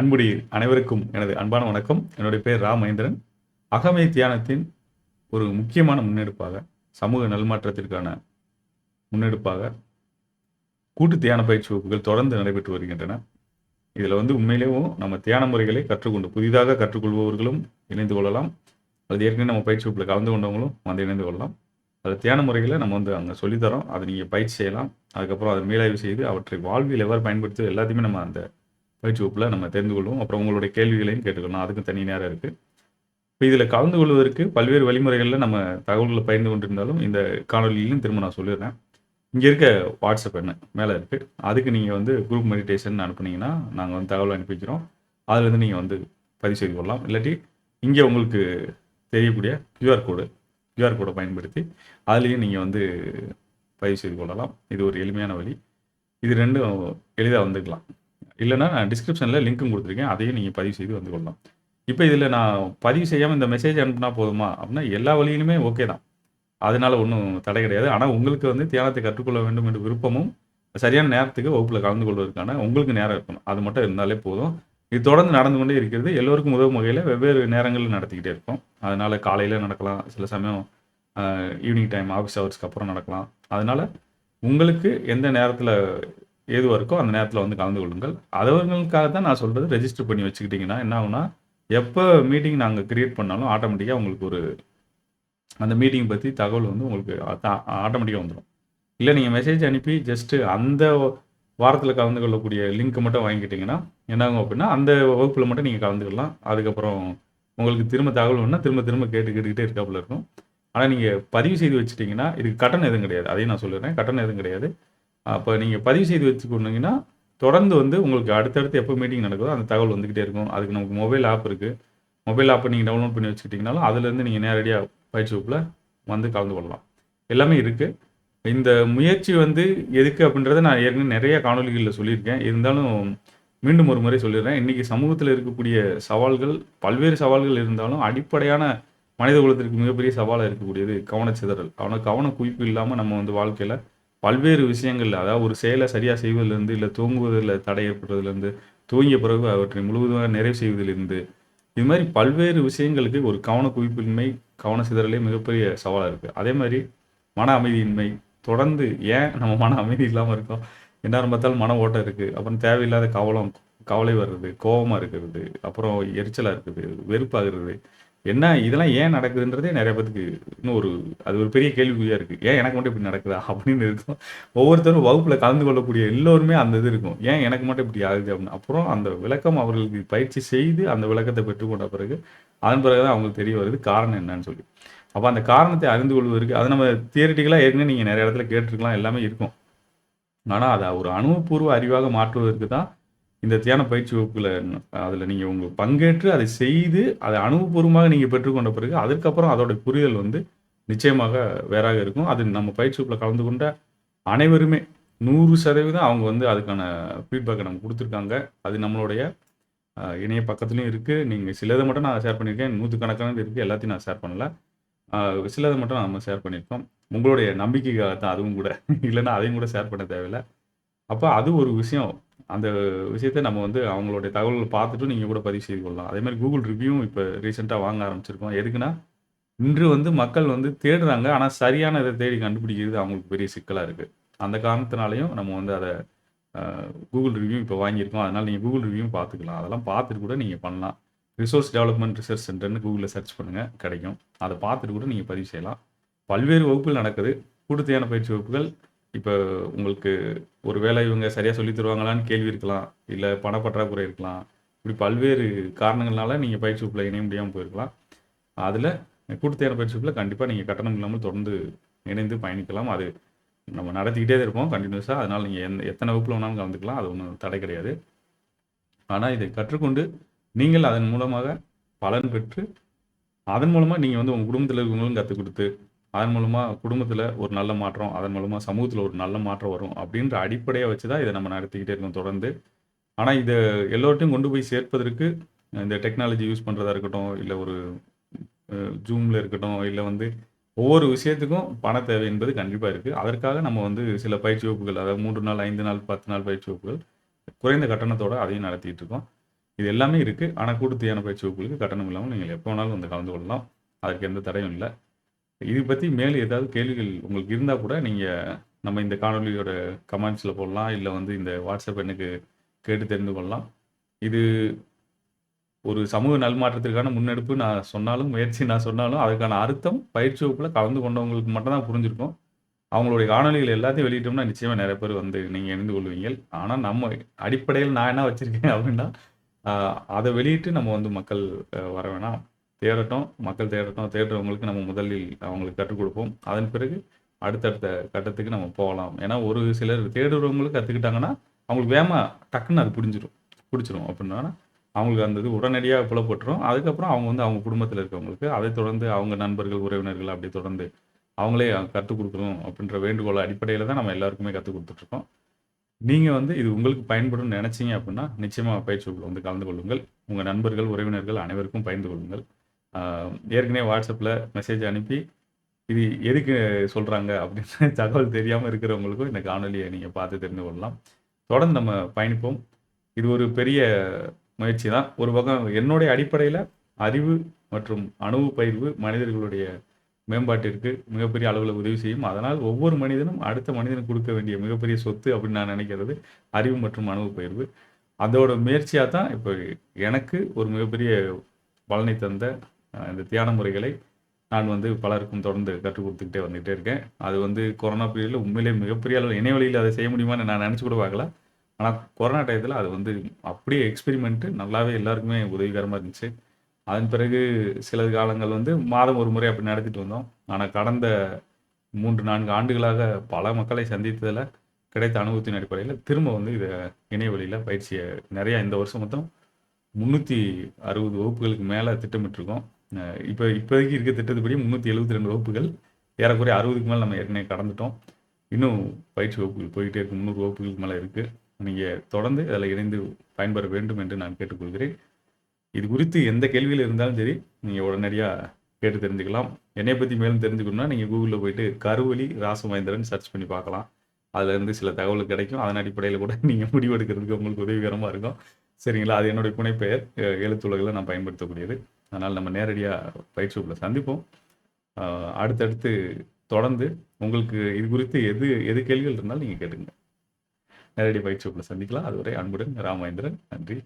அன்புடி அனைவருக்கும் எனது அன்பான வணக்கம். என்னுடைய பேர் ரா மகேந்திரன். அகமை தியானத்தின் ஒரு முக்கியமான முன்னெடுப்பாக சமூக நல்மாற்றத்திற்கான முன்னெடுப்பாக கூட்டு தியான பயிற்சி வகுப்புகள் தொடர்ந்து நடைபெற்று வருகின்றன. இதில் வந்து உண்மையிலேயும் நம்ம தியான முறைகளை கற்றுக்கொண்டு புதிதாக கற்றுக்கொள்பவர்களும் இணைந்து கொள்ளலாம். அது ஏற்கனவே நம்ம பயிற்சி வகுப்பில் கலந்து கொண்டவங்களும் வந்து இணைந்து கொள்ளலாம். அது தியான முறைகளை நம்ம வந்து அங்கே சொல்லித்தரோம். அதை நீங்கள் பயிற்சி செய்யலாம். அதுக்கப்புறம் அதை மீளாய்வு செய்து அவற்றை வாழ்வில் எவ்வாறு பயன்படுத்தி எல்லாத்தையுமே நம்ம அந்த பயிற்சி வகுப்பில் நம்ம தெரிந்து கொள்வோம் அப்புறம் உங்களுடைய கேள்விகளையும் கேட்டுக்கலாம் அதுக்கும் தனி நேரம் இருக்குது இப்போ இதில் கலந்து கொள்வதற்கு பல்வேறு வழிமுறைகளில் நம்ம தகவல்களை பகிர்ந்து கொண்டிருந்தாலும் இந்த காணொலியிலும் திரும்ப நான் சொல்லிடுறேன். இங்கே இருக்க வாட்ஸ்அப் என்ன மேலே இருக்குது அதுக்கு நீங்கள் வந்து குரூப் மெடிடேஷன் அனுப்புனீங்கன்னா நாங்கள் வந்து தகவல் அனுப்பி வைக்கிறோம் அதுலேருந்து நீங்கள் வந்து பதிவு செய்து கொள்ளலாம் இல்லாட்டி இங்கே உங்களுக்கு தெரியக்கூடிய கியூஆர் கோடு கியூஆர் கோடை பயன்படுத்தி அதுலேயும் நீங்கள் வந்து பதிவு செய்து கொள்ளலாம் இது ஒரு எளிமையான வழி. இது ரெண்டும் எளிதாக வந்துக்கலாம். இல்லைன்னா நான் டிஸ்கிரிப்ஷனில் லிங்க்கும் கொடுத்துருக்கேன். அதையும் நீங்கள் பதிவு செய்து வந்து கொள்ளலாம். இப்போ இதில் நான் பதிவு செய்யாமல் இந்த மெசேஜ் அனுப்புனா போதுமா? அப்படின்னா எல்லா வழியிலுமே ஓகே தான். அதனால் ஒன்றும் தடை கிடையாது. ஆனால் உங்களுக்கு வந்து தியானத்தை கற்றுக்கொள்ள வேண்டும் என்ற விருப்பமும் சரியான நேரத்துக்கு வகுப்பில் கலந்து கொள்வதற்கான உங்களுக்கு நேரம் இருக்கணும். அது மட்டும் இருந்தாலே போதும். இது தொடர்ந்து நடந்து கொண்டே இருக்கிறது. எல்லோருக்கும் உதவும் வகையில் வெவ்வேறு நேரங்களில் நடத்திக்கிட்டே இருக்கோம். அதனால் காலையில் நடக்கலாம். சில சமயம் ஈவினிங் டைம் ஆஃபீஸ் ஹவர்ஸ்க்கு அப்புறம் நடக்கலாம். அதனால் உங்களுக்கு எந்த நேரத்தில் எதுவாக இருக்கோ அந்த நேரத்தில் வந்து கலந்து கொள்ளுங்கள். அதவர்களுக்காக தான் நான் சொல்கிறது ரெஜிஸ்டர் பண்ணி வச்சுக்கிட்டிங்கன்னா என்ன ஆகுனா எப்போ மீட்டிங் நாங்கள் க்ரியேட் பண்ணாலும் ஆட்டோமேட்டிக்காக உங்களுக்கு ஒரு அந்த மீட்டிங் பற்றி தகவல் வந்து உங்களுக்கு ஆட்டோமேட்டிக்காக வந்துடும் இல்லை நீங்கள் மெசேஜ் அனுப்பி ஜஸ்ட்டு அந்த வாரத்தில் கலந்து கொள்ளக்கூடிய லிங்க்கை மட்டும் வாங்கிக்கிட்டிங்கன்னா என்னாகும் அப்படின்னா அந்த வகுப்பில் மட்டும் நீங்கள் கலந்துக்கலாம். அதுக்கப்புறம் உங்களுக்கு திரும்ப தகவல் வேணுன்னா திரும்ப திரும்ப கேட்டு கேட்டுக்கிட்டே இருக்காப்புல இருக்கும். ஆனால் நீங்கள் பதிவு செய்து வச்சுட்டிங்கன்னா இதுக்கு கட்டணம் எதுவும் கிடையாது. அதையும் நான் சொல்லிடுறேன். கட்டணம் எதுவும் கிடையாது. அப்போ நீங்கள் பதிவு செய்து வச்சுக்கொண்டீங்கன்னா தொடர்ந்து வந்து உங்களுக்கு அடுத்தடுத்து எப்போ மீட்டிங் நடக்குதோ அந்த தகவல் வந்துக்கிட்டே இருக்கும். அதுக்கு நமக்கு மொபைல் ஆப் இருக்குது மொபைல் ஆப்பை நீங்கள் டவுன்லோட் பண்ணி வச்சுக்கிட்டிங்கனாலும் அதுலேருந்து நீங்கள் நேரடியாக பயிற்சி வகுப்பில் வந்து கலந்து கொள்ளலாம். எல்லாமே இருக்குது இந்த முயற்சி வந்து எதுக்கு அப்படின்றத நான் ஏற்கனவே நிறைய காணொலிகளில் சொல்லியிருக்கேன். இருந்தாலும் மீண்டும் ஒரு முறை சொல்லிடுறேன். இன்றைக்கி சமூகத்தில் இருக்கக்கூடிய சவால்கள் பல்வேறு சவால்கள் இருந்தாலும் அடிப்படையான மனித குலத்திற்கு மிகப்பெரிய சவாலாக இருக்கக்கூடியது கவனச்சிதறல். அவனை கவன குவிப்பு இல்லாமல் நம்ம வந்து வாழ்க்கையில் பல்வேறு விஷயங்கள் அதாவது ஒரு செயலை சரியாக செய்வதிலிருந்து இல்லை தூங்குவதில் தடை ஏற்படுறதுலேருந்து தூங்கிய பிறகு அவற்றை முழுவதுமாக நிறைவு செய்வதிலிருந்து இது மாதிரி பல்வேறு விஷயங்களுக்கு ஒரு கவன குவிப்பின்மை கவன சிதறலே மிகப்பெரிய சவாலாக இருக்குது அதே மாதிரி மன அமைதியின்மை தொடர்ந்து ஏன் நம்ம மன அமைதி இல்லாமல் இருக்கோம்? எந்நேரம் பார்த்தாலும் மன ஓட்டம் இருக்குது அப்புறம் தேவையில்லாத கவலம் கவலை வர்றது கோபமாக இருக்கிறது அப்புறம் எரிச்சலாக இருக்குது வெறுப்பாகிறது என்ன இதெல்லாம் ஏன் நடக்குதுன்றதே நிறைய பேத்துக்கு இன்னும் ஒரு அது ஒரு பெரிய கேள்விக்குறியாக இருக்குது ஏன் எனக்கு மட்டும் இப்படி நடக்குதா அப்படின்னு இருக்கும். ஒவ்வொருத்தரும் வகுப்பில் கலந்து கொள்ளக்கூடிய எல்லோருமே அந்த இது இருக்கும். ஏன் எனக்கு மட்டும் இப்படி ஆகுது அப்படின்னு. அப்புறம் அந்த விளக்கம் அவர்களுக்கு பயிற்சி செய்து அந்த விளக்கத்தை பெற்றுக்கொண்ட பிறகு அதன் பிறகு தான் அவங்களுக்கு தெரிய வருது காரணம் என்னன்னு சொல்லி. அப்போ அந்த காரணத்தை அறிந்து கொள்வதற்கு அது நம்ம தியரிட்டிக்கலாக ஏற்கனவே நீங்கள் நிறைய இடத்துல கேட்டிருக்கலாம் எல்லாமே இருக்கும். ஆனால் அதை ஒரு அனுபவபூர்வ அறிவாக மாற்றுவதற்கு தான் இந்த தியான பயிற்சி வகுப்பில் அதில் நீங்கள் உங்கள் பங்கேற்று அதை செய்து அதை அனுபவபூர்வமாக நீங்கள் பெற்றுக்கொண்ட பிறகு அதுக்கப்புறம் அதோட புரிதல் வந்து நிச்சயமாக வேறாக இருக்கும். அது நம்ம பயிற்சி வகுப்பில் கலந்து கொண்ட அனைவருமே நூறு சதவீதம் அவங்க வந்து அதுக்கான ஃபீட்பேக்கை நம்ம கொடுத்துருக்காங்க. அது நம்மளுடைய இணைய பக்கத்துலையும் இருக்குது நீங்கள் சிலதை மட்டும் நான் ஷேர் பண்ணியிருக்கேன். நூற்றுக்கணக்கானது இருக்குது எல்லாத்தையும் நான் ஷேர் பண்ணல. சிலதை மட்டும் நம்ம ஷேர் பண்ணியிருக்கோம். உங்களுடைய நம்பிக்கைக்காக தான் அதுவும் கூட. இல்லைன்னா அதையும் கூட ஷேர் பண்ண தேவையில்லை. அப்போ அது ஒரு விஷயம். அந்த விஷயத்தை நம்ம வந்து அவங்களுடைய தகவல்கள் பார்த்துட்டு நீங்கள் கூட பதிவு செய்து கொள்ளலாம். அதே மாதிரி கூகுள் ரிவ்யூவும் இப்போ ரீசெண்டாக வாங்க ஆரம்பிச்சிருக்கோம். எதுக்குன்னா இன்று வந்து மக்கள் வந்து தேடுறாங்க. ஆனால் சரியான இதை தேடி கண்டுபிடிக்கிறது அவங்களுக்கு பெரிய சிக்கலாக இருக்குது அந்த காரணத்தினாலையும் நம்ம வந்து அதை கூகுள் ரிவ்யூ இப்போ வாங்கியிருக்கோம். அதனால் நீங்கள் கூகுள் ரிவ்யூ பார்த்துக்கலாம். அதெல்லாம் பார்த்துட்டு கூட நீங்கள் பண்ணலாம். ரிசோர்ஸ் டெவலப்மெண்ட் ரிசர்ச் சென்டர்னு கூகுளில் சர்ச் பண்ணுங்கள் கிடைக்கும். அதை பார்த்துட்டு கூட நீங்கள் பதிவு செய்யலாம். பல்வேறு வகுப்புகள் நடக்குது. கூடுத்தையான பயிற்சி வகுப்புகள் இப்போ உங்களுக்கு ஒரு வேளை இவங்க சரியாக சொல்லி தருவாங்களான்னு கேள்வி இருக்கலாம். இல்லை பணப்பற்றாக்குறை இருக்கலாம். இப்படி பல்வேறு காரணங்கள்னால நீங்கள் பயிற்சி வகுப்பில் இணைய முடியாமல் போயிருக்கலாம். அதில் கூட்டுத்தேர பயிற்சி வகுப்பில் கண்டிப்பாக நீங்கள் கட்டணம் இல்லாமல் தொடர்ந்து இணைந்து பயணிக்கலாம். அது நம்ம நடத்திக்கிட்டே தான் இருப்போம் கண்டினியூஸாக அதனால் நீங்கள் எந்த எத்தனை வகுப்பில் வேணாலும் கலந்துக்கலாம். அது ஒன்றும் தடை கிடையாது. ஆனால் இதை கற்றுக்கொண்டு நீங்கள் அதன் மூலமாக பலன் பெற்று அதன் மூலமாக நீங்கள் வந்து உங்கள் குடும்பத்தில் இருக்கவங்களும் கற்றுக் கொடுத்து அதன் மூலமாக குடும்பத்தில் ஒரு நல்ல மாற்றம் அதன் மூலமாக சமூகத்தில் ஒரு நல்ல மாற்றம் வரும் அப்படின்ற அடிப்படையை வச்சு தான் இதை நம்ம நடத்திக்கிட்டே இருக்கோம் தொடர்ந்து. ஆனால் இதை எல்லோர்ட்டையும் கொண்டு போய் சேர்ப்பதற்கு இந்த டெக்னாலஜி யூஸ் பண்ணுறதா இருக்கட்டும் இல்லை ஒரு ஜூமில் இருக்கட்டும் இல்லை வந்து ஒவ்வொரு விஷயத்துக்கும் பண தேவை என்பது கண்டிப்பாக இருக்குது அதற்காக நம்ம வந்து சில பயிற்சி வகுப்புகள் அதாவது மூன்று நாள் ஐந்து நாள் பத்து நாள் பயிற்சி வகுப்புகள் குறைந்த கட்டணத்தோடு அதையும் நடத்திட்டு இருக்கோம். இது எல்லாமே இருக்குது ஆனால் கூட்டு தேவையான பயிற்சி வகுப்புகளுக்கு கட்டணம் இல்லாமல் நீங்கள் எப்போ வேணாலும் வந்து கலந்து கொள்ளலாம். அதற்கு எந்த தடையும் இல்லை. இது பற்றி மேலே ஏதாவது கேள்விகள் உங்களுக்கு இருந்தால் கூட நீங்கள் நம்ம இந்த காணொலியோட கமெண்ட்ஸில் போடலாம் இல்லை வந்து இந்த வாட்ஸ்அப் எனக்கு கேட்டு தெரிந்து கொள்ளலாம். இது ஒரு சமூக நல்மாற்றத்திற்கான முன்னெடுப்பு. நான் சொன்னாலும் முயற்சி நான் சொன்னாலும் அதுக்கான அர்த்தம் பயிற்சி வகுப்பில் கலந்து கொண்டவங்களுக்கு மட்டும்தான் புரிஞ்சிருக்கும். அவங்களுடைய காணொலிகள் எல்லாத்தையும் வெளியிட்டோம்னா நிச்சயமாக நிறைய பேர் வந்து நீங்கள் இணைந்து கொள்வீங்க ஆனால் நம்ம அடிப்படையில் நான் என்ன வச்சுருக்கேன் அப்படின்னா அதை வெளியிட்டு நம்ம வந்து மக்கள் வர வேணாம். தேடட்டும் மக்கள் தேடட்டும் தேடுறவங்களுக்கு நம்ம முதலில் அவங்களுக்கு கற்றுக் கொடுப்போம். அதன் பிறகு அடுத்தடுத்த கட்டத்துக்கு நம்ம போகலாம். ஏன்னா ஒரு சிலர் தேடுறவங்களுக்கு கற்றுக்கிட்டாங்கன்னா அவங்களுக்கு வேகமாக டக்குன்னு அது புரிஞ்சிடும் பிடிச்சிரும். அப்படின்னா அவங்களுக்கு அந்த இது உடனடியாக புலப்பட்டுரும். அதுக்கப்புறம் அவங்க வந்து அவங்க குடும்பத்தில் இருக்கவங்களுக்கு அதை தொடர்ந்து அவங்க நண்பர்கள் உறவினர்கள் அப்படி தொடர்ந்து அவங்களே கற்றுக் கொடுக்கணும் அப்படின்ற வேண்டுகோள் அடிப்படையில் தான் நம்ம எல்லாருக்குமே கற்றுக் கொடுத்துட்ருக்கோம் நீங்கள் வந்து இது உங்களுக்கு பயன்படும் நினச்சிங்க அப்படின்னா நிச்சயமாக பயிற்சி வந்து கலந்து கொள்ளுங்கள். உங்கள் நண்பர்கள் உறவினர்கள் அனைவருக்கும் பயந்து கொள்ளுங்கள். ஏற்கனவே வாட்ஸ்அப்பில் மெசேஜ் அனுப்பி இது எதுக்கு சொல்கிறாங்க அப்படின்னு தகவல் தெரியாமல் இருக்கிறவங்களுக்கும் இந்த காணொலியை நீங்கள் பார்த்து தெரிந்து கொள்ளலாம். தொடர்ந்து நம்ம பயணிப்போம். இது ஒரு பெரிய முயற்சி தான். ஒரு பக்கம் என்னுடைய அடிப்படையில் அறிவு மற்றும் அணுவு பயிர்வு மனிதர்களுடைய மேம்பாட்டிற்கு மிகப்பெரிய அளவில் உதவி செய்யும். அதனால் ஒவ்வொரு மனிதனும் அடுத்த மனிதனுக்கு கொடுக்க வேண்டிய மிகப்பெரிய சொத்து அப்படின்னு நான் நினைக்கிறது அறிவு மற்றும் அணுவு பயிர்வு. அதோட முயற்சியாக தான் இப்போ எனக்கு ஒரு மிகப்பெரிய பலனை தந்த இந்த தியான முறைகளை நான் வந்து பலருக்கும் தொடர்ந்து கற்றுக் கொடுத்துக்கிட்டே வந்துகிட்டே இருக்கேன். அது வந்து கொரோனா பீரியடில் உண்மையிலே மிகப்பெரிய அளவு இணையவழியில் அதை செய்ய முடியுமான்னு நான் நினச்சி கூட பார்க்கல. ஆனால் கொரோனா டயத்தில் அது வந்து அப்படியே எக்ஸ்பெரிமெண்ட்டு நல்லாவே எல்லாருக்குமே உதவிகரமாக இருந்துச்சு. அதன் பிறகு சில காலங்கள் வந்து மாதம் ஒரு முறை அப்படி நடத்திட்டு வந்தோம். ஆனால் கடந்த மூன்று நான்கு ஆண்டுகளாக பல மக்களை சந்தித்ததில் கிடைத்த அனுபவத்தின் அடிப்படையில் திரும்ப வந்து இதை இணையவழியில் பயிற்சியை நிறையா இந்த வருஷம் மொத்தம் முந்நூற்றி அறுபது வகுப்புகளுக்கு மேலே திட்டமிட்டிருக்கோம். இப்போ இப்போதைக்கு இருக்க திட்டத்துப்படி முந்நூற்றி எழுபத்தி ரெண்டு வகுப்புகள் ஏறக்குறைய அறுபதுக்கு மேலே நம்ம ஏற்கனவே கடந்துட்டோம். இன்னும் பயிற்சி வகுப்புகள் போயிட்டே இருக்கு. முந்நூறு வகுப்புகளுக்கு மேலே இருக்குது நீங்கள் தொடர்ந்து அதில் இணைந்து பயன்பெற வேண்டும் என்று நான் கேட்டுக்கொள்கிறேன். இது குறித்து எந்த கேள்வியில் இருந்தாலும் சரி நீங்கள் உடனடியாக கேட்டு தெரிஞ்சுக்கலாம். என்னை பற்றி மேலும் தெரிஞ்சுக்கணும்னா நீங்கள் கூகுளில் போயிட்டு கருவலி ராசமகேந்திரன் சர்ச் பண்ணி பார்க்கலாம். அதுலேருந்து சில தகவல் கிடைக்கும். அதன் அடிப்படையில் கூட நீங்கள் முடிவெடுக்கிறதுக்கு உங்களுக்கு உதவிகரமாக இருக்கும். சரிங்களா? அது என்னுடைய புனைப்பெயர். எழுத்துலகில் நான் பயன்படுத்தக்கூடியது. அதனால் நம்ம நேரடியாக பயிற்சி சந்திப்போம். அடுத்தடுத்து தொடர்ந்து உங்களுக்கு இது குறித்து எது எது கேள்விகள் இருந்தாலும் நீங்கள் கேட்டுங்க நேரடி பயிற்சி சந்திக்கலாம். அதுவரை அன்புடன் ராமேந்திரன் நன்றி.